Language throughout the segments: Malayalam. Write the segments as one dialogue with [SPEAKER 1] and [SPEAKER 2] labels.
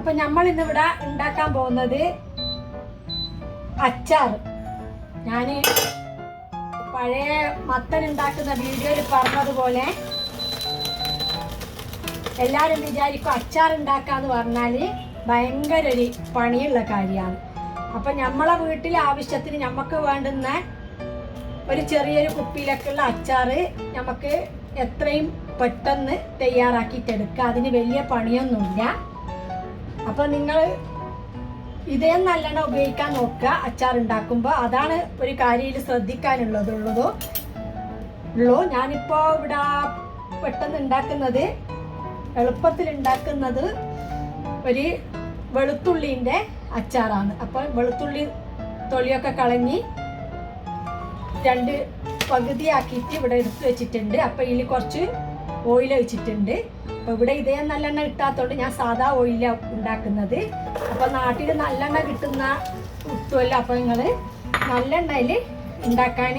[SPEAKER 1] അപ്പൊ നമ്മൾ ഇന്നിവിടെ ഉണ്ടാക്കാൻ പോകുന്നത് അച്ചാർ ഞാൻ പഴയ മത്തൻ ഉണ്ടാക്കുന്ന വീഡിയോയിൽ പറഞ്ഞതുപോലെ എല്ലാവരും വിചാരിക്കും അച്ചാർ ഉണ്ടാക്കാന്ന് പറഞ്ഞാൽ ഭയങ്കര ഒരു പണിയുള്ള കാര്യമാണ്. അപ്പം നമ്മളെ വീട്ടിലെ ആവശ്യത്തിന് നമുക്ക് വേണ്ടുന്ന ഒരു ചെറിയൊരു കുപ്പിയിലൊക്കെയുള്ള അച്ചാർ നമുക്ക് എത്രയും പെട്ടെന്ന് തയ്യാറാക്കിയിട്ടെടുക്കുക അതിന് വലിയ പണിയൊന്നുമില്ല. അപ്പോൾ നിങ്ങൾ ഇതേ നല്ലെണ്ണ ഉപയോഗിക്കാൻ നോക്കുക. അച്ചാർ ഉണ്ടാക്കുമ്പോൾ അതാണ് ഒരു കാര്യം ശ്രദ്ധിക്കാനുള്ളതുള്ളതോ. ഉള്ളൂ ഞാനിപ്പോൾ ഇവിടെ പെട്ടെന്ന് ഉണ്ടാക്കുന്നത് എളുപ്പത്തിൽ ഉണ്ടാക്കുന്നത് ഒരു വെളുത്തുള്ളിന്റെ അച്ചാറാണ്. അപ്പോൾ വെളുത്തുള്ളി തൊലിയൊക്കെ കളഞ്ഞ് രണ്ട് പകുതിയാക്കിയിട്ട് ഇവിടെ എടുത്ത് വെച്ചിട്ടുണ്ട്. അപ്പോൾ ഇതിൽ കുറച്ച് ഓയിൽ ഒഴിച്ചിട്ടുണ്ട്. അപ്പോൾ ഇവിടെ ഇതേ നല്ലെണ്ണ കിട്ടാത്തതുകൊണ്ട് ഞാൻ സാധാ ഓയിലാണ് ഉണ്ടാക്കുന്നത്. അപ്പോൾ നാട്ടിൽ നല്ലെണ്ണ കിട്ടുന്ന കിട്ടുമല്ലോ അപ്പോൾ നിങ്ങൾ നല്ലെണ്ണയിൽ ഉണ്ടാക്കാൻ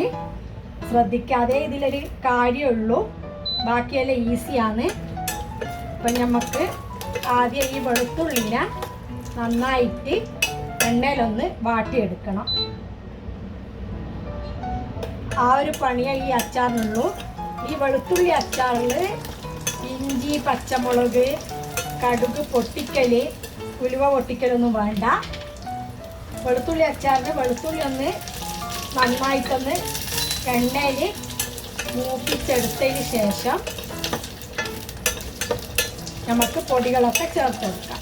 [SPEAKER 1] ശ്രദ്ധിക്കാതെ ഇതിലൊരു കാര്യമുള്ളൂ ബാക്കിയെല്ലാം ഈസിയാണ്. അപ്പം നമുക്ക് ആദ്യം ഈ വെളുത്തുള്ളിനെ നന്നായിട്ട് എണ്ണയിലൊന്ന് വാട്ടിയെടുക്കണം. ആ ഒരു പണിയേ ഈ അച്ചാറിനുള്ളൂ. ഈ വെളുത്തുള്ളി അച്ചാറിൽ ഇഞ്ചി പച്ചമുളക് കടുക് പൊട്ടിക്കൽ ഉലുവ പൊട്ടിക്കലൊന്നും വേണ്ട. വെളുത്തുള്ളി അച്ചാറിന് വെളുത്തുള്ളി ഒന്ന് നന്നായിട്ടൊന്ന് എണ്ണയിൽ മൂപ്പിച്ചെടുത്തതിന് ശേഷം നമുക്ക് പൊടികളൊക്കെ ചേർത്ത് കൊടുക്കാം.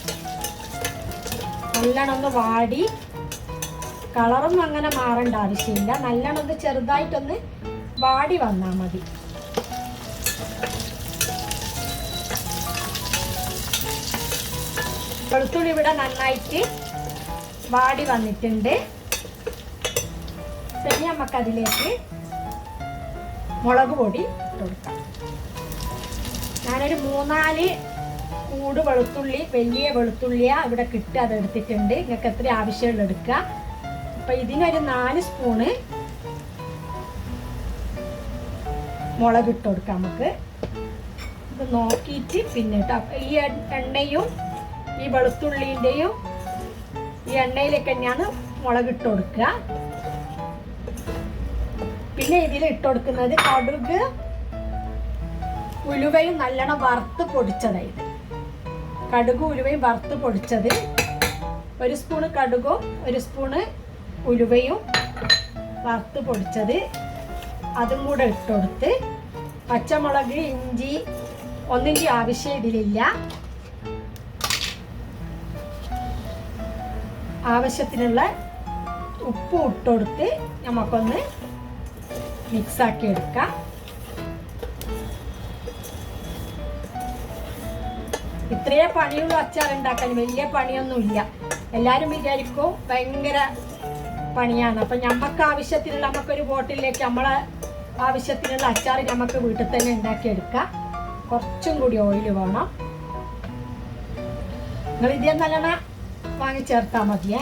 [SPEAKER 1] നല്ലോണം ഒന്ന് വാടി. കളറൊന്നും അങ്ങനെ മാറേണ്ട ആവശ്യമില്ല. നല്ലോണം ഒന്ന് ചെറുതായിട്ടൊന്ന് വാടി വന്നാൽ മതി. വെളുത്തുള്ളി ഇവിടെ നന്നായിട്ട് വാടി വന്നിട്ടുണ്ട്. ഇനി നമുക്കതിലേക്ക് മുളക് പൊടി കൊടുക്കാം. ഞാനൊരു മൂന്നാൽ കൂട് വെളുത്തുള്ളി വലിയ വെളുത്തുള്ളിയാ ഇവിടെ കിട്ടുക അത് എടുത്തിട്ടുണ്ട്. നിങ്ങൾക്ക് എത്ര ആവശ്യമുള്ള എടുക്കുക. അപ്പൊ ഇതിനൊരു നാല് സ്പൂണ് മുളക് ഇട്ട് കൊടുക്കാം നമുക്ക്. ഇത് നോക്കിയിട്ട് പിന്നെ ഈ എണ്ണയും ഈ വെളുത്തുള്ളിന്റെയും ഈ എണ്ണയിലേക്ക് തന്നെയാണ് മുളക് ഇട്ട് കൊടുക്കുക. പിന്നെ ഇതിൽ ഇട്ട് കൊടുക്കുന്നത് കടുക് ഉലുവയും നല്ലോണം വറുത്ത് പൊടിച്ചതായത് കടുക് ഉലുവയും വറുത്ത് പൊടിച്ചത് ഒരു സ്പൂണ് കടുകും ഒരു സ്പൂണ് ഉലുവയും വറുത്ത് പൊടിച്ചത്. അതും കൂടെ ഇട്ടുകൊടുത്ത് പച്ചമുളക് ഇഞ്ചി ഒന്നിന്റെ ആവശ്യം ഇതിലില്ല. ആവശ്യത്തിനുള്ള ഉപ്പ് ഇട്ടുകൊടുത്ത് നമുക്കൊന്ന് മിക്സാക്കി എടുക്കാം. ഇത്രയേ പണിയുള്ളൂ അച്ചാർ ഉണ്ടാക്കാൻ. വലിയ പണിയൊന്നുമില്ല. എല്ലാവരും വിചാരിക്കും ഭയങ്കര പണിയാണ്. അപ്പം നമുക്ക് ആവശ്യത്തിനുള്ള നമുക്കൊരു ബോട്ടിലേക്ക് നമ്മളെ ആവശ്യത്തിനുള്ള അച്ചാർ നമുക്ക് വീട്ടിൽ തന്നെ ഉണ്ടാക്കിയെടുക്കാം കുറച്ചും കൂടി ഓയിൽ വേണം. നിങ്ങൾ ഇതേ നല്ലെണ്ണ വാങ്ങി ചേർത്താൽ മതിയേ.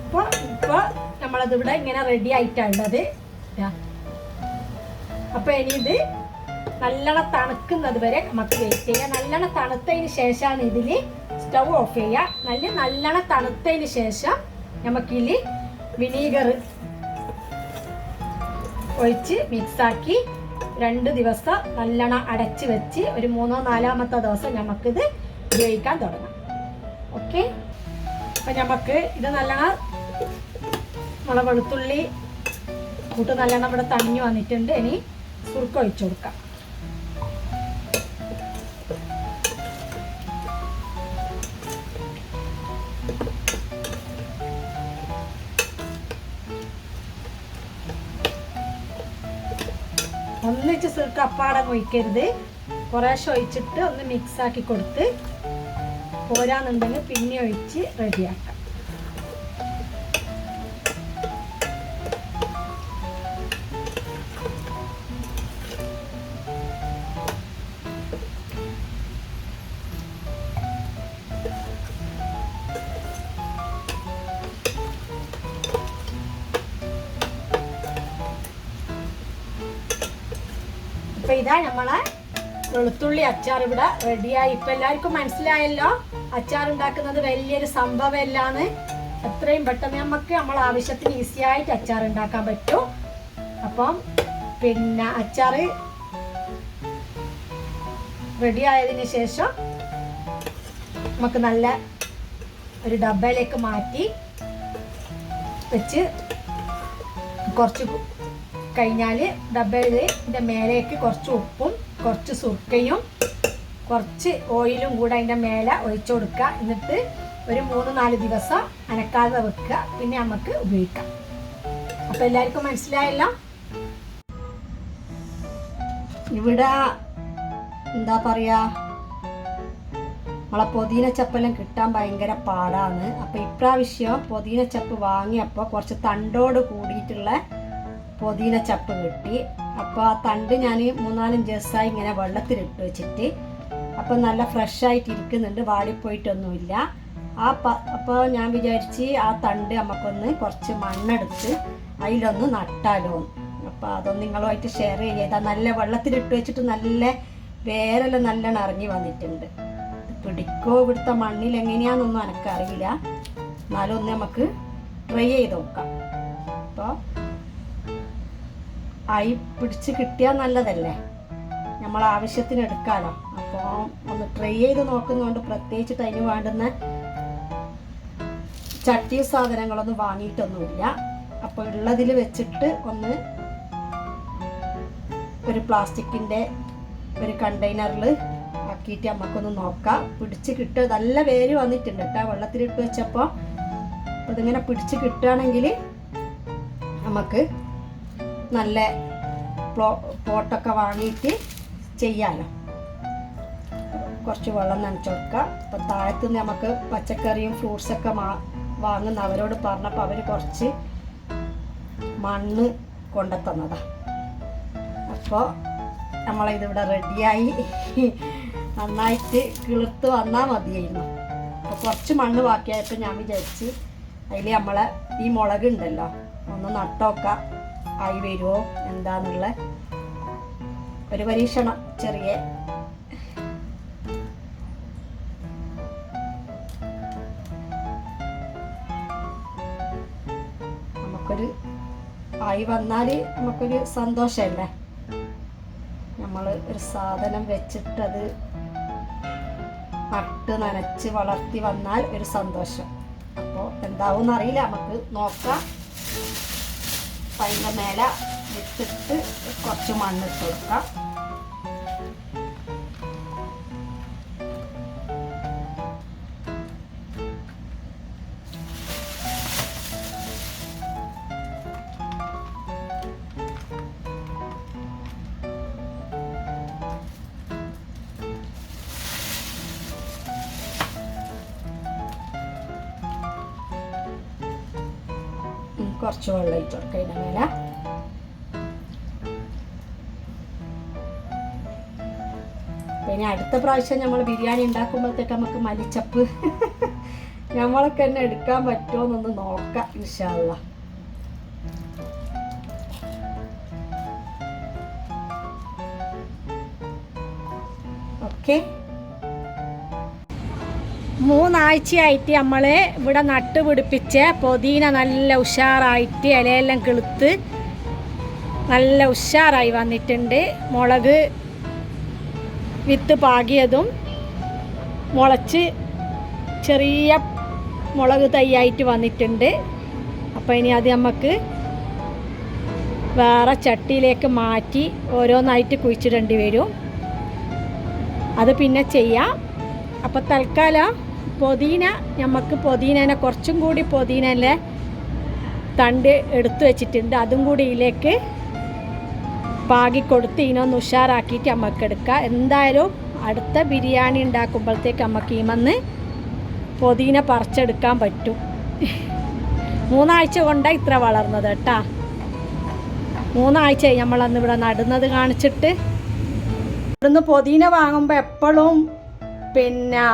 [SPEAKER 1] ഇപ്പോൾ ഇപ്പോൾ നമ്മളതിവിടെ ഇങ്ങനെ റെഡി ആയിട്ടുള്ളത് അപ്പോൾ ഇനി ഇത് നല്ലോണം തണുക്കുന്നത് വരെ നമുക്ക് വെയിറ്റ് ചെയ്യാം. നല്ലോണം തണുത്തതിന് ശേഷമാണ് ഇതിൽ സ്റ്റവ് ഓഫ് ചെയ്യുക. നല്ല നല്ലോണം തണുത്തതിന് ശേഷം നമുക്കിതിൽ വിനീഗർ ഒഴിച്ച് മിക്സാക്കി രണ്ട് ദിവസം നല്ലോണം അടച്ച് വെച്ച് ഒരു മൂന്നോ നാലാമത്തെ ദിവസം നമുക്കിത് ഉപയോഗിക്കാൻ തുടങ്ങാം. ഓക്കെ അപ്പം നമുക്ക് ഇത് നല്ലോണം നമ്മളെ വെളുത്തുള്ളി കൂട്ട് നല്ലോണം ഇവിടെ തണിഞ്ഞു വന്നിട്ടുണ്ട്. ഇനി സുർക്ക ഒഴിച്ചു കൊടുക്കാം. ഒന്നിച്ച് സിൽക്ക് അപ്പാടം ഒഴിക്കരുത്. കുറേശ്ശെ ഒഴിച്ചിട്ട് ഒന്ന് മിക്സ് ആക്കി കൊടുത്ത് പോരാന്നുണ്ടെങ്കിൽ പിന്നെ ഒഴിച്ച് റെഡിയാക്കാം വെളുത്തുള്ളി അച്ചാർ ഇവിടെ റെഡിയായി ഇപ്പൊ എല്ലാവർക്കും മനസ്സിലായല്ലോ അച്ചാർ ഉണ്ടാക്കുന്നത് വലിയൊരു സംഭവമല്ലാന്ന്. എത്രയും പെട്ടെന്ന് നമുക്ക് നമ്മൾ ആവശ്യത്തിന് ഈസി ആയിട്ട് അച്ചാർ ഉണ്ടാക്കാൻ പറ്റും. അപ്പം പിന്നെ അച്ചാർ റെഡി ആയതിനു ശേഷം നമുക്ക് നല്ല ഒരു ഡബയിലേക്ക് മാറ്റി വെച്ച് കുറച്ച് കഴിഞ്ഞാൽ ഡബയിന്റെ മേലേക്ക് കുറച്ച് ഉപ്പും കുറച്ച് സുർക്കയും കുറച്ച് ഓയിലും കൂടെ അതിന്റെ മേലെ ഒഴിച്ചു കൊടുക്കുക. എന്നിട്ട് ഒരു മൂന്ന് നാല് ദിവസം അനക്കാതെ വെക്കുക. പിന്നെ നമുക്ക് ഉപയോഗിക്കാം. അപ്പം എല്ലാവർക്കും മനസ്സിലായല്ലോ? ഇവിടെ എന്താ പറയാ? നമ്മളെ പൊതിന ചപ്പെല്ലാം കിട്ടാൻ ഭയങ്കര പാടാണ്. അപ്പം ഇപ്രാവശ്യം പൊതിന ചപ്പ് വാങ്ങിയപ്പോൾ കുറച്ച് തണ്ടോട് കൂടിയിട്ടുള്ള പൊതിന ചപ്പ് കിട്ടി. അപ്പോൾ ആ തണ്ട് ഞാൻ മൂന്നാലഞ്ച് ദിവസമായി ഇങ്ങനെ വെള്ളത്തിലിട്ട് വെച്ചിട്ട് അപ്പോൾ നല്ല ഫ്രഷ് ആയിട്ട് ഇരിക്കുന്നുണ്ട് വാടിപ്പോയിട്ടൊന്നുമില്ല. ആ പ അപ്പോൾ ഞാൻ വിചാരിച്ച് ആ തണ്ട് നമുക്കൊന്ന് കുറച്ച് മണ്ണെടുത്ത് അതിലൊന്ന് നട്ടാലോ. അപ്പോൾ അതൊന്ന് നിങ്ങളുമായിട്ട് ഷെയർ ചെയ്താൽ നല്ല വെള്ളത്തിലിട്ട് വെച്ചിട്ട് നല്ല വേരെല്ലാം നല്ലോണം ഇറങ്ങി വന്നിട്ടുണ്ട്. പിടിക്കോ ഇവിടുത്തെ മണ്ണിൽ എങ്ങനെയാണെന്നൊന്നും എനിക്കറിയില്ല എന്നാലും ഒന്ന് നമുക്ക് ട്രൈ ചെയ്ത് നോക്കാം. അപ്പോൾ ആയി പിടിച്ച് കിട്ടിയാൽ നല്ലതല്ലേ? നമ്മൾ ആവശ്യത്തിന് എടുക്കാനോ അപ്പോൾ ഒന്ന് ട്രൈ ചെയ്ത് നോക്കുന്നതുകൊണ്ട് പ്രത്യേകിച്ചിട്ട് അതിന് വേണ്ടുന്ന ചട്ടി സാധനങ്ങളൊന്നും വാങ്ങിയിട്ടൊന്നുമില്ല. അപ്പോൾ ഉള്ളതിൽ വെച്ചിട്ട് ഒന്ന് ഒരു പ്ലാസ്റ്റിക്കിന്റെ ഒരു കണ്ടെയ്നറിൽ ആക്കിയിട്ട് നമുക്കൊന്ന് നോക്കാം. പിടിച്ച് കിട്ടുക നല്ല വേര് വന്നിട്ടുണ്ട് കേട്ടോ. വെള്ളത്തിലിട്ട് വെച്ചപ്പോൾ അതിങ്ങനെ പിടിച്ച് കിട്ടുകയാണെങ്കിൽ നമുക്ക് നല്ല പ്ലോ പോട്ടൊക്കെ വാങ്ങിയിട്ട് ചെയ്യാമല്ലോ കുറച്ച് വെള്ളം നനച്ച് കൊടുക്കുക. അപ്പം താഴത്തുനിന്ന് നമുക്ക് പച്ചക്കറിയും ഫ്രൂട്ട്സൊക്കെ മാ വാങ്ങുന്ന അവരോട് പറഞ്ഞപ്പോൾ അവർ കുറച്ച് മണ്ണ് കൊണ്ടുത്തന്നതാ. അപ്പോൾ നമ്മളിതിവിടെ റെഡിയായി നന്നായിട്ട് കിളിർത്ത് വന്നാൽ മതിയായിരുന്നു. അപ്പോൾ കുറച്ച് മണ്ണ് ബാക്കിയായപ്പോൾ ഞാൻ വിചാരിച്ച് അതിൽ നമ്മളെ ഈ മുളക് ഉണ്ടല്ലോ ഒന്ന് നട്ടോക്കാം. ആയി വരുമോ എന്താന്നുള്ള ഒരു പരീക്ഷണം ചെറിയ. നമുക്കൊരു ആയി വന്നാൽ നമുക്കൊരു സന്തോഷമല്ലേ? നമ്മൾ ഒരു സാധനം വെച്ചിട്ടത് നട്ട് നനച്ച് വളർത്തി വന്നാൽ ഒരു സന്തോഷം. അപ്പോൾ എന്താവും എന്നറിയില്ല നമുക്ക് നോക്കാം. അപ്പം അതിന്റെ മേലെ വെച്ചിട്ട് കുറച്ച് മണ്ണിട്ട് കൊടുക്കാം. ഒഴിച്ച് കൊടുക്കാം അതിന്റെ മേലെ പിന്നെ അടുത്ത പ്രാവശ്യം നമ്മൾ ബിരിയാണി ഉണ്ടാക്കുമ്പോഴത്തേക്ക് നമുക്ക് മലിച്ചപ്പ് നമ്മളൊക്കെ തന്നെ എടുക്കാൻ പറ്റുമോ എന്നൊന്ന് നോക്കാം ഇൻഷാല്ല ഓക്കെ. മൂന്നാഴ്ചയായിട്ട് നമ്മൾ ഇവിടെ നട്ടുപിടിപ്പിച്ച് പൊതീന നല്ല ഉഷാറായിട്ട് ഇലയെല്ലാം കിളുത്ത് നല്ല ഉഷാറായി വന്നിട്ടുണ്ട്. മുളക് വിത്ത് പാകിയതും മുളച്ച് ചെറിയ മുളക് തൈയായിട്ട് വന്നിട്ടുണ്ട്. അപ്പോൾ ഇനി അത് നമുക്ക് വേറെ ചട്ടിയിലേക്ക് മാറ്റി ഓരോന്നായിട്ട് കുഴിച്ചിടേണ്ടി വരും. അത് പിന്നെ ചെയ്യാം. അപ്പോൾ തൽക്കാലം പൊതീന നമുക്ക് പൊതീനനെ കുറച്ചും കൂടി പൊതീനല്ലേ തണ്ട് എടുത്തു വെച്ചിട്ടുണ്ട്. അതും കൂടി ഇതിലേക്ക് പാകി കൊടുത്ത് ഇതിനൊന്ന് ഉഷാറാക്കിയിട്ട് നമുക്ക് എടുക്കാം. എന്തായാലും അടുത്ത ബിരിയാണി ഉണ്ടാക്കുമ്പോഴത്തേക്ക് നമുക്ക് ഈ വന്ന് പൊതീന പറിച്ചെടുക്കാൻ പറ്റും. മൂന്നാഴ്ച കൊണ്ടാണ് ഇത്ര വളർന്നത് കേട്ടാ. മൂന്നാഴ്ചയായി നമ്മളന്ന് ഇവിടെ നടുന്നത് കാണിച്ചിട്ട്. ഇവിടുന്ന് പൊതീന വാങ്ങുമ്പോൾ എപ്പോഴും പിന്നെ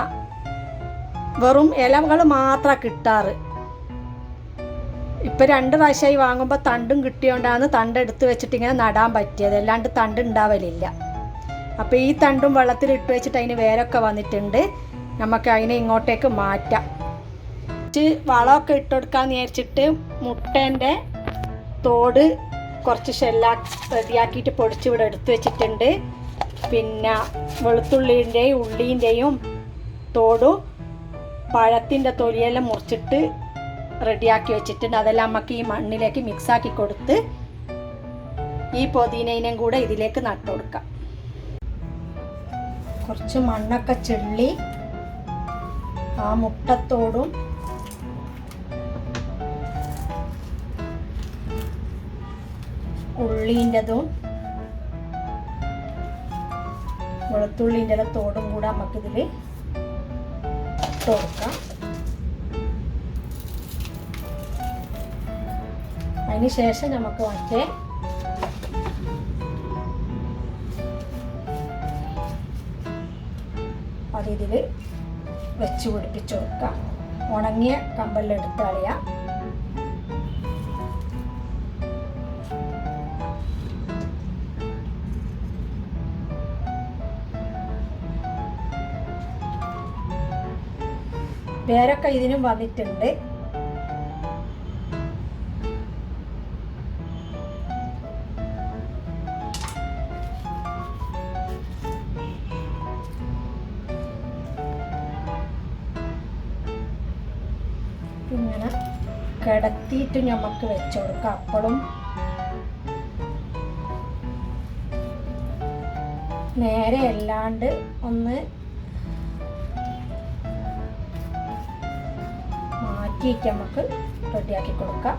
[SPEAKER 1] വെറും ഇലകൾ മാത്രമാണ് കിട്ടാറ്. ഇപ്പം രണ്ട് പ്രാവശ്യമായി വാങ്ങുമ്പോൾ തണ്ടും കിട്ടിയോണ്ടാണ് തണ്ട് എടുത്ത് വെച്ചിട്ട് ഇങ്ങനെ നടാൻ പറ്റിയത്. അല്ലാണ്ട് തണ്ട് ഉണ്ടാവലില്ല അപ്പോൾ ഈ തണ്ടും വെള്ളത്തിൽ ഇട്ട് വെച്ചിട്ട് അതിന് വേരൊക്കെ വന്നിട്ടുണ്ട്. നമുക്ക് അതിനെ ഇങ്ങോട്ടേക്ക് മാറ്റാം. വളമൊക്കെ ഇട്ട് കൊടുക്കാന്ന് വിചാരിച്ചിട്ട് മുട്ടേന്റെ തോട് കുറച്ച് ഷെല്ലാ റെഡിയാക്കിയിട്ട് പൊടിച്ച് ഇവിടെ എടുത്ത് വെച്ചിട്ടുണ്ട്. പിന്നെ വെളുത്തുള്ളിന്റെയും ഉള്ളീന്റെയും തോടും പഴത്തിന്റെ തൊലിയെല്ലാം മുറിച്ചിട്ട് റെഡിയാക്കി വെച്ചിട്ടുണ്ട്. അതെല്ലാം നമുക്ക് ഈ മണ്ണിലേക്ക് മിക്സാക്കി കൊടുത്ത് ഈ പൊതിനേനും കൂടെ ഇതിലേക്ക് നട്ടു കൊടുക്കാം. കുറച്ച് മണ്ണൊക്കെ ചെള്ളി ആ മുട്ടത്തോടും ഉള്ളീന്റെതും വെളുത്തുള്ളിന്റെ തോടും കൂടെ നമുക്കിതിൽ ഇട്ട് കൊടുക്കാം അതിന് ശേഷം നമുക്ക് മറ്റേ അതിതിൽ വെച്ച് പിടിപ്പിച്ച് കൊടുക്കാം ഉണങ്ങിയ കമ്പലെടുത്ത് കളയാം. വേരൊക്കെ ഇതിനും വന്നിട്ടുണ്ട്. ഇങ്ങനെ കിടത്തിയിട്ട് നമുക്ക് വെച്ചു കൊടുക്കാം. അപ്പോഴും നേരെ അല്ലാണ്ട് ഒന്ന് മാറ്റിയിട്ട് നമുക്ക് റെഡിയാക്കി കൊടുക്കാം.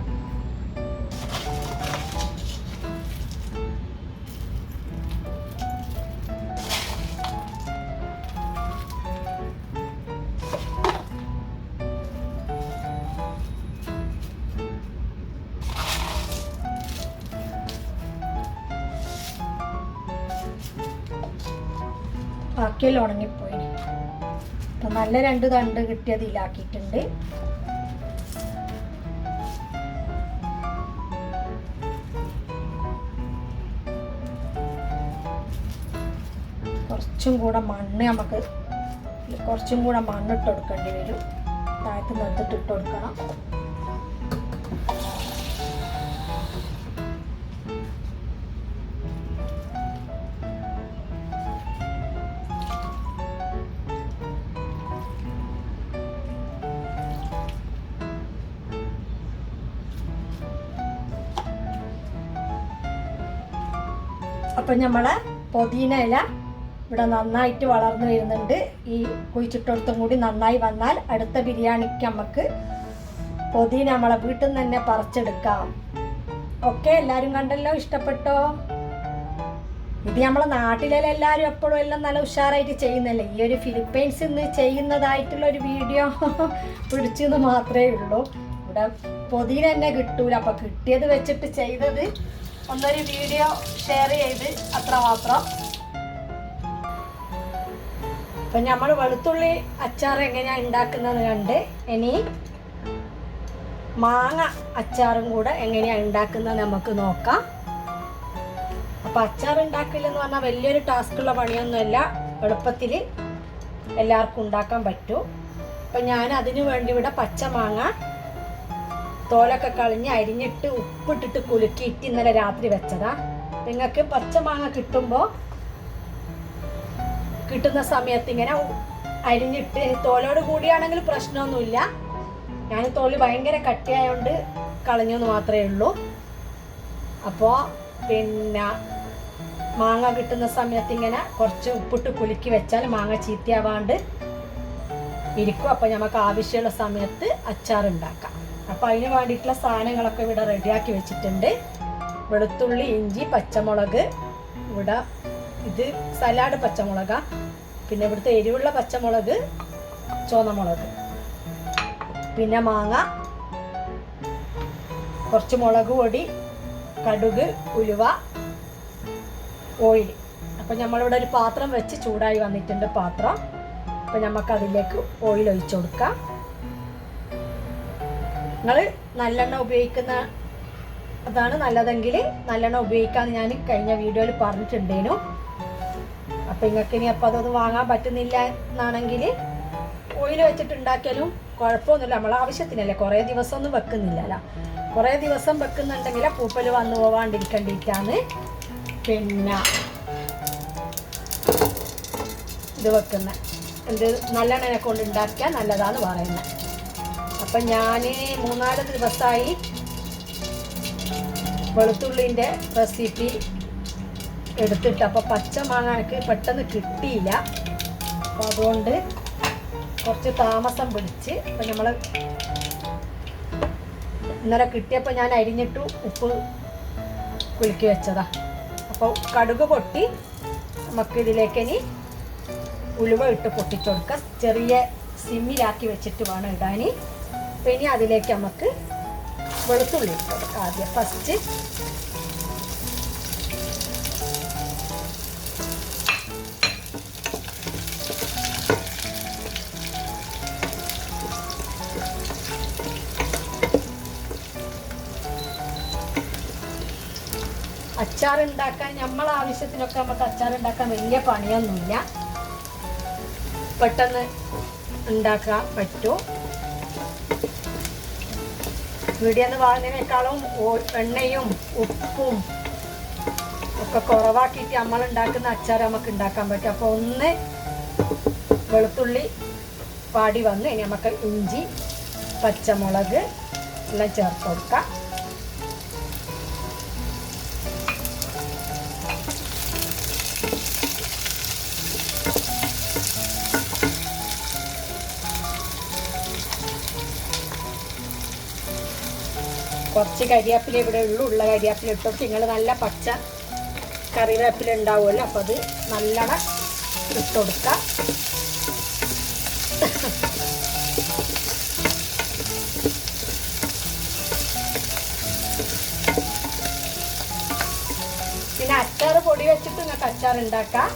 [SPEAKER 1] ബാക്കിയെല്ലാം ഉണങ്ങിപ്പോയി. അപ്പം നല്ല രണ്ട് തണ്ട് കിട്ടിയത് ഇതിലാക്കിയിട്ടുണ്ട്. കുറച്ചും കൂടെ മണ്ണ് നമുക്ക് കുറച്ചും കൂടെ മണ്ണിട്ട് കൊടുക്കേണ്ടി വരും. താഴത്ത് നിർത്തിട്ട് ഇട്ട് കൊടുക്കണം. അപ്പം നമ്മളെ പൊതിന ഇല ഇവിടെ നന്നായിട്ട് വളർന്നു വരുന്നുണ്ട്. ഈ കുഴിച്ചിട്ടടുത്തും കൂടി നന്നായി വന്നാൽ അടുത്ത ബിരിയാണിക്ക് നമുക്ക് പൊതിന നമ്മളെ വീട്ടിൽ നിന്ന് തന്നെ പറിച്ചെടുക്കാം. ഓക്കെ എല്ലാവരും കണ്ടല്ലോ? ഇഷ്ടപ്പെട്ടോ? ഇത് നമ്മളെ നാട്ടിലെല്ലാം എല്ലാവരും എപ്പോഴും എല്ലാം നല്ല ഉഷാറായിട്ട് ചെയ്യുന്നല്ലേ? ഈ ഒരു ഫിലിപ്പൈൻസ് ഇന്ന് ചെയ്യുന്നതായിട്ടുള്ള ഒരു വീഡിയോ പിടിച്ചെന്ന് മാത്രമേ ഉള്ളൂ. ഇവിടെ പൊതിന് തന്നെ കിട്ടൂല. അപ്പൊ കിട്ടിയത് വെച്ചിട്ട് ചെയ്തത് ഒന്നൊരു വീഡിയോ ഷെയർ ചെയ്ത് അത്ര മാത്രം. അപ്പൊ നമ്മൾ വെളുത്തുള്ളി അച്ചാർ എങ്ങനെയാ ഉണ്ടാക്കുന്നത് കണ്ട് ഇനി മാങ്ങ അച്ചാറും കൂടെ എങ്ങനെയാ ഉണ്ടാക്കുന്നത് നമുക്ക് നോക്കാം. അപ്പൊ അച്ചാർ ഉണ്ടാക്കില്ലെന്ന് പറഞ്ഞാൽ വലിയൊരു ടാസ്ക് ടാസ്ക്കുള്ള പണിയൊന്നുമല്ല എളുപ്പത്തിൽ എല്ലാവർക്കും ഉണ്ടാക്കാൻ പറ്റും. അപ്പൊ ഞാൻ അതിനു വേണ്ടി ഇവിടെ പച്ചമാങ്ങ തോലൊക്കെ കളഞ്ഞ് അരിഞ്ഞിട്ട് ഉപ്പിട്ടിട്ട് കുലുക്കിയിട്ട് ഇന്നലെ രാത്രി വെച്ചതാ. നിങ്ങൾക്ക് പച്ചമാങ്ങ കിട്ടുമ്പോൾ കിട്ടുന്ന സമയത്ത് ഇങ്ങനെ അരിഞ്ഞിട്ട് തോലോട് കൂടിയാണെങ്കിൽ പ്രശ്നമൊന്നുമില്ല. ഞാൻ തോൽ ഭയങ്കര കട്ടിയായോണ്ട് കളഞ്ഞു എന്ന് മാത്രമേ ഉള്ളൂ. അപ്പോൾ പിന്നെ മാങ്ങ കിട്ടുന്ന സമയത്ത് ഇങ്ങനെ കുറച്ച് ഉപ്പിട്ട് കുലുക്കി വെച്ചാൽ മാങ്ങ ചീത്തയാവാണ്ട് ഇരിക്കും. അപ്പോൾ നമുക്ക് ആവശ്യമുള്ള സമയത്ത് അച്ചാർ ഉണ്ടാക്കാം. അപ്പോൾ അതിന് വേണ്ടിയിട്ടുള്ള സാധനങ്ങളൊക്കെ ഇവിടെ റെഡിയാക്കി വെച്ചിട്ടുണ്ട്. വെളുത്തുള്ളി ഇഞ്ചി പച്ചമുളക് ഇവിടെ ഇത് സലാഡ് പച്ചമുളക. പിന്നെ ഇവിടുത്തെ എരിവുള്ള പച്ചമുളക് ചുവന്നമുളക്. പിന്നെ മാങ്ങ കുറച്ച് മുളക് പൊടി കടുക് ഉലുവ ഓയിൽ. അപ്പം നമ്മളിവിടെ ഒരു പാത്രം വെച്ച് ചൂടായി വന്നിട്ടുണ്ട് പാത്രം. അപ്പം നമുക്ക് അതിലേക്ക് ഓയിൽ ഒഴിച്ചു കൊടുക്കാം. നിങ്ങൾ നല്ലെണ്ണ ഉപയോഗിക്കുന്ന അതാണ് നല്ലതെങ്കിൽ നല്ലെണ്ണ ഉപയോഗിക്കാമെന്ന് ഞാൻ കഴിഞ്ഞ വീഡിയോയിൽ പറഞ്ഞിട്ടുണ്ടേനു. അപ്പം നിങ്ങൾക്ക് ഇനി അപ്പൊ അതൊന്നും വാങ്ങാൻ പറ്റുന്നില്ല എന്നാണെങ്കിൽ ഓയിൽ വെച്ചിട്ടുണ്ടാക്കിയാലും കുഴപ്പമൊന്നുമില്ല. നമ്മൾ ആവശ്യത്തിനല്ലേ? കുറേ ദിവസമൊന്നും വെക്കുന്നില്ലല്ലോ. കുറേ ദിവസം വെക്കുന്നുണ്ടെങ്കിൽ പൂപ്പൽ വന്നു പോവാണ്ടിരിക്കണ്ടിട്ടാണ് പിന്നെ ഇത് വെക്കുന്നത് എന്ത് നല്ലെണ്ണനെ കൊണ്ട് ഉണ്ടാക്കിയാൽ നല്ലതാന്ന് പറയുന്നത് അപ്പം ഞാൻ മൂന്നാൽ ദിവസമായി വെളുത്തുള്ളിന്റെ റെസിപ്പി എടുത്തിട്ട് അപ്പോൾ പച്ച എനിക്ക് പെട്ടെന്ന് കിട്ടിയില്ല. അപ്പോൾ അതുകൊണ്ട് കുറച്ച് താമസം പിടിച്ച് അപ്പോൾ നമ്മൾ ഇന്നലെ കിട്ടിയപ്പോൾ ഞാൻ അരിഞ്ഞിട്ട് ഉപ്പ് കുലുക്കി വെച്ചതാ. അപ്പോൾ കടുക് പൊട്ടി. നമുക്ക് ഇതിലേക്ക് ഇനി ഉലുവ ഇട്ട് പൊട്ടിച്ചെടുക്കുക ചെറിയ സിമ്മിലാക്കി വെച്ചിട്ട് വേണം ഇടാൻ. ഇനി അതിലേക്ക് നമുക്ക് വെളുത്തുള്ളി ഇട്ട് ആദ്യം. ഫസ്റ്റ് അച്ചാർ ഉണ്ടാക്കാൻ നമ്മളെ ആവശ്യത്തിനൊക്കെ നമുക്ക് അച്ചാർ ഉണ്ടാക്കാൻ വലിയ പണിയൊന്നുമില്ല. പെട്ടെന്ന് ഉണ്ടാക്കാൻ പറ്റും. വീടിയെന്ന് വാങ്ങുന്നതിനേക്കാളും എണ്ണയും ഉപ്പും ഒക്കെ കുറവാക്കിയിട്ട് നമ്മൾ ഉണ്ടാക്കുന്ന അച്ചാർ നമുക്ക് ഉണ്ടാക്കാൻ പറ്റും. അപ്പോൾ ഒന്ന് വെളുത്തുള്ളി പാടി വന്ന് ഇനി നമുക്ക് ഇഞ്ചി പച്ചമുളക് എല്ലാം ചേർത്ത് കൊടുക്കാം. കുറച്ച് കരിയാപ്പില ഇവിടെ ഉള്ളു. ഉള്ള കരിവേപ്പില ഇട്ടു നിങ്ങൾ നല്ല പച്ച കറിവേപ്പില ഉണ്ടാവുമല്ലോ. അപ്പോൾ അത് നല്ലോണം ഇട്ട് കൊടുക്കുക പിന്നെ അച്ചാർ പൊടി വെച്ചിട്ട് നിങ്ങൾക്ക് അച്ചാർ ഉണ്ടാക്കാം.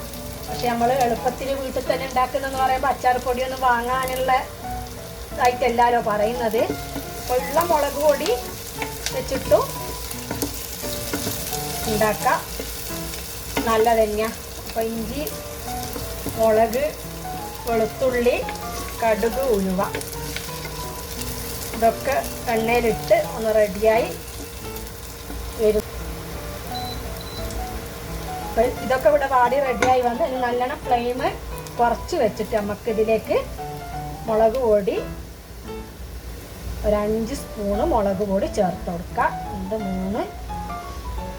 [SPEAKER 1] പക്ഷെ നമ്മൾ എളുപ്പത്തിൽ വീട്ടിൽ തന്നെ ഉണ്ടാക്കുന്നതെന്ന് പറയുമ്പോൾ അച്ചാർ പൊടിയൊന്നും വാങ്ങാനുള്ള ഇതായിട്ടല്ലല്ലോ പറയുന്നത്. ഉള്ള മുളക് പൊടി വെച്ചിട്ടും ഉണ്ടാക്കാം. നല്ല തന്നെ അപ്പോൾ ഇഞ്ചി മുളക് വെളുത്തുള്ളി കടുക് ഉലുവ. ഇതൊക്കെ എണ്ണയിലിട്ട് ഒന്ന് റെഡിയായി അപ്പോൾ ഇതൊക്കെ ഇവിടെ വാടി റെഡിയായി വന്ന് ഇനി നല്ലോണം ഫ്ലെയിം കുറച്ച് വെച്ചിട്ട് നമുക്ക് ഇതിലേക്ക് മുളക് പൊടി ഒരഞ്ച് സ്പൂണ് മുളക് പൊടി ചേർത്ത് കൊടുക്കാം. രണ്ട് മൂന്ന്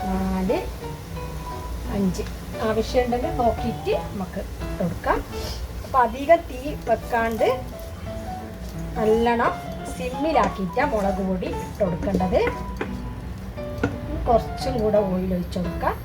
[SPEAKER 1] നാല് അഞ്ച്. ആവശ്യമുണ്ടെങ്കിൽ നോക്കിയിട്ട് നമുക്ക് കൊടുക്കാം. അപ്പോൾ അധികം തീ വെക്കാണ്ട് നല്ലോണം സിമ്മിലാക്കിയിട്ടാണ് മുളക് പൊടി ഇട്ട് കൊടുക്കേണ്ടത്. കുറച്ചും കൂടെ ഓയിൽ ഒഴിച്ച് കൊടുക്കാം.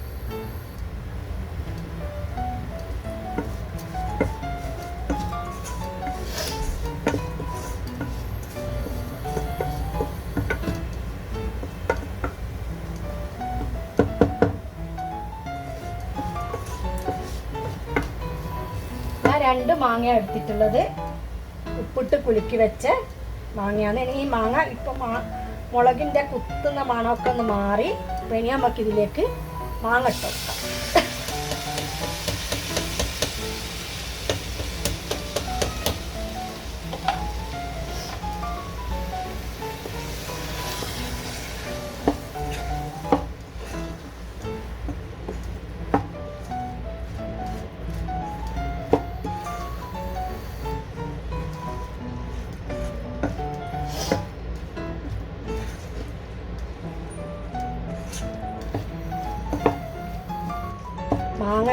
[SPEAKER 1] മാങ്ങ എടുത്തിട്ടുള്ളത്. ഉപ്പിട്ട് കുലുക്കി വെച്ച മാങ്ങയാണ്. ഇനി ഈ മാങ്ങ ഇപ്പം മാ കുത്തുന്ന മണമൊക്കെ ഒന്ന് മാറി ഇപ്പൊ ഇനി നമുക്ക് ഇതിലേക്ക് മാങ്ങ ഇട്ട്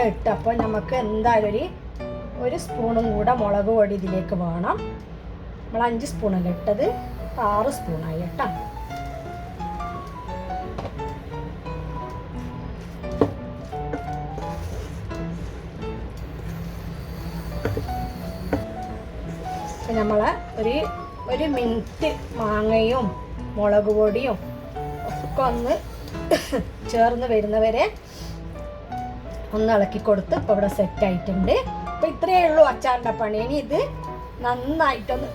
[SPEAKER 1] മാങ്ങ ഇട്ടപ്പോൾ നമുക്ക് എന്തായാലും ഒരു ഒരു സ്പൂണും കൂടെ മുളക് പൊടി ഇതിലേക്ക് വേണം. നമ്മൾ അഞ്ച് സ്പൂണല്ല ഇട്ടത്? ആറ് സ്പൂണായി കേട്ടോ. നമ്മൾ ഒരു ഒരു മിനിറ്റ് മാങ്ങയും മുളക് പൊടിയും ഒക്കെ ഒന്ന് ചേർന്ന് വരുന്നവരെ ഒന്ന് ഇളക്കി കൊടുത്ത് ഇപ്പോൾ ഇവിടെ സെറ്റ് ആയിട്ടുണ്ട്. അപ്പോൾ ഇത്രയേ ഉള്ളൂ അച്ചാറിന്റെ പണി. ഇനി ഇത് നന്നായിട്ടൊന്ന്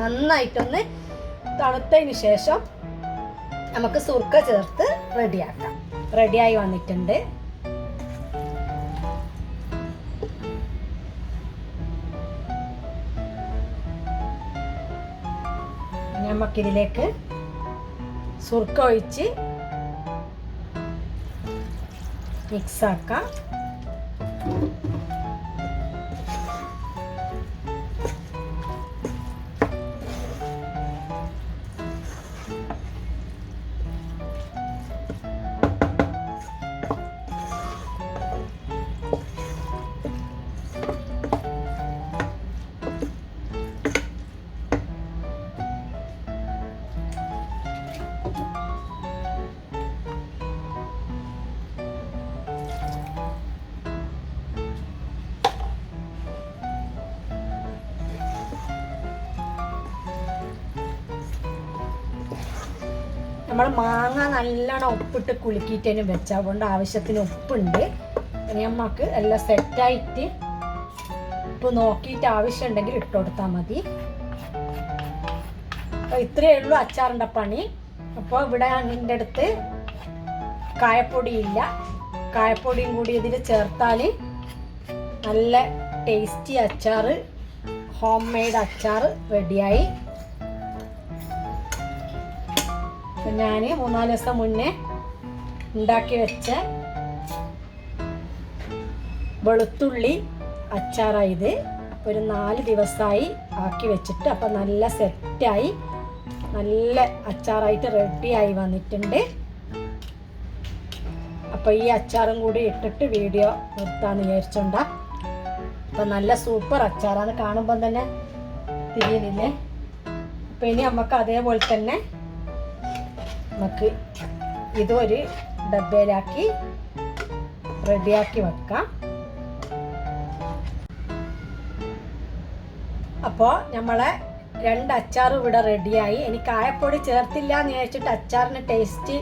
[SPEAKER 1] നന്നായിട്ടൊന്ന് തണുത്തതിന് ശേഷം നമുക്ക് സുർക്ക ചേർത്ത് റെഡിയാക്കാം. റെഡിയായി വന്നിട്ടുണ്ട്. നമുക്കിതിലേക്ക് സുർക്ക ഒഴിച്ച് മിക്സാക്കാം നമ്മൾ മാങ്ങ നല്ലോണം ഉപ്പിട്ട് കുലുക്കിയിട്ടതിന് വെച്ച. അതുകൊണ്ട് ആവശ്യത്തിന് ഉപ്പുണ്ട്. ഇനി നമുക്ക് എല്ലാം സെറ്റായിട്ട് ഉപ്പ് നോക്കിയിട്ട് ആവശ്യമുണ്ടെങ്കിൽ ഇട്ട് കൊടുത്താൽ മതി. അപ്പോൾ ഇത്രയേ ഉള്ളൂ അച്ചാറിന്റെ പണി. അപ്പോൾ ഇവിടെ എന്റെ അടുത്ത് കായപ്പൊടിയില്ല. കായപ്പൊടിയും കൂടി ഇതിൽ ചേർത്താൽ നല്ല ടേസ്റ്റി അച്ചാർ ഹോം മെയ്ഡ് അച്ചാർ റെഡിയായി ഞാൻ മൂന്നാൽ ദിവസം മുന്നേ ഉണ്ടാക്കി വെച്ച വെളുത്തുള്ളി അച്ചാറായത് ഒരു നാല് ദിവസമായി ആക്കി വെച്ചിട്ട് അപ്പം നല്ല സെറ്റായി നല്ല അച്ചാറായിട്ട് റെഡിയായി വന്നിട്ടുണ്ട്. അപ്പോൾ ഈ അച്ചാറും കൂടി ഇട്ടിട്ട് വീഡിയോ നിർത്താന്ന് വിചാരിച്ചോണ്ട. അപ്പം നല്ല സൂപ്പർ അച്ചാറാണ് കാണുമ്പം തന്നെ തിരിയുന്നില്ലേ? അപ്പം ഇനി നമുക്ക് അതേപോലെ തന്നെ നമുക്ക് ഇതൊരു ഡബയിലാക്കി റെഡിയാക്കി വെക്കാം. അപ്പോൾ നമ്മളെ രണ്ട് അച്ചാറും ഇവിടെ റെഡിയായി. ഇനി കായപ്പൊടി ചേർത്തില്ല എന്ന് വിചാരിച്ചിട്ട് അച്ചാറിന് ടേസ്റ്റ്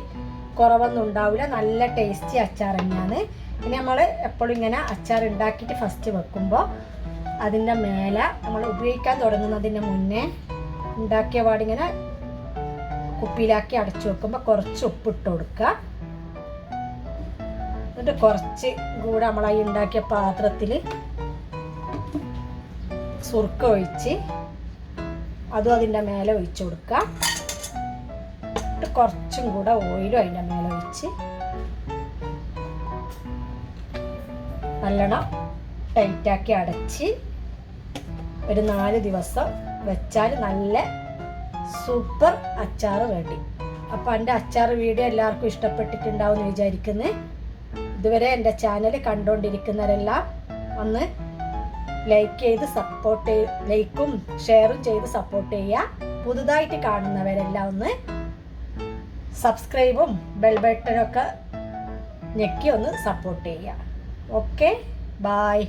[SPEAKER 1] കുറവൊന്നും ഉണ്ടാവില്ല. നല്ല ടേസ്റ്റി അച്ചാർ തന്നെയാണ്. ഇനി നമ്മൾ എപ്പോഴും ഇങ്ങനെ അച്ചാർ ഉണ്ടാക്കിയിട്ട് ഫസ്റ്റ് വെക്കുമ്പോൾ അതിന്റെ മേലെ നമ്മൾ ഉപയോഗിക്കാൻ തുടങ്ങുന്നതിന് മുന്നേ ഉണ്ടാക്കിയ പാടിങ്ങനെ കുപ്പിയിലാക്കി അടച്ചു വെക്കുമ്പോൾ കുറച്ച് ഉപ്പിട്ട് കൊടുക്കുക. എന്നിട്ട് കുറച്ച് കൂടെ നമ്മൾ ഈ ഉണ്ടാക്കിയ പാത്രത്തിൽ സുർക്ക ഒഴിച്ച് അതും അതിന്റെ മേലെ ഒഴിച്ചു കൊടുക്കുക. എന്നിട്ട് കുറച്ചും കൂടെ ഓയിലും അതിന്റെ മേലെ ഒഴിച്ച് നല്ലോണം ടൈറ്റാക്കി അടച്ച് ഒരു നാല് ദിവസം വെച്ചാൽ നല്ല സൂപ്പർ അച്ചാർ റെഡി അപ്പോൾ എന്റെ അച്ചാർ വീഡിയോ എല്ലാവർക്കും ഇഷ്ടപ്പെട്ടിട്ടുണ്ടാവും എന്ന് വിചാരിക്കുന്നു. ഇതുവരെ എന്റെ ചാനൽ കണ്ടുകൊണ്ടിരിക്കുന്നവരെല്ലാം ഒന്ന് ലൈക്ക് ചെയ്ത് സപ്പോർട്ട് ലൈക്കും ഷെയറും ചെയ്ത് സപ്പോർട്ട് ചെയ്യുക. പുതുതായിട്ട് കാണുന്നവരെല്ലാം ഒന്ന് സബ്സ്ക്രൈബും ബെൽ ബട്ടനൊക്കെ ഞെക്കി ഒന്ന് സപ്പോർട്ട് ചെയ്യുക. Okay bye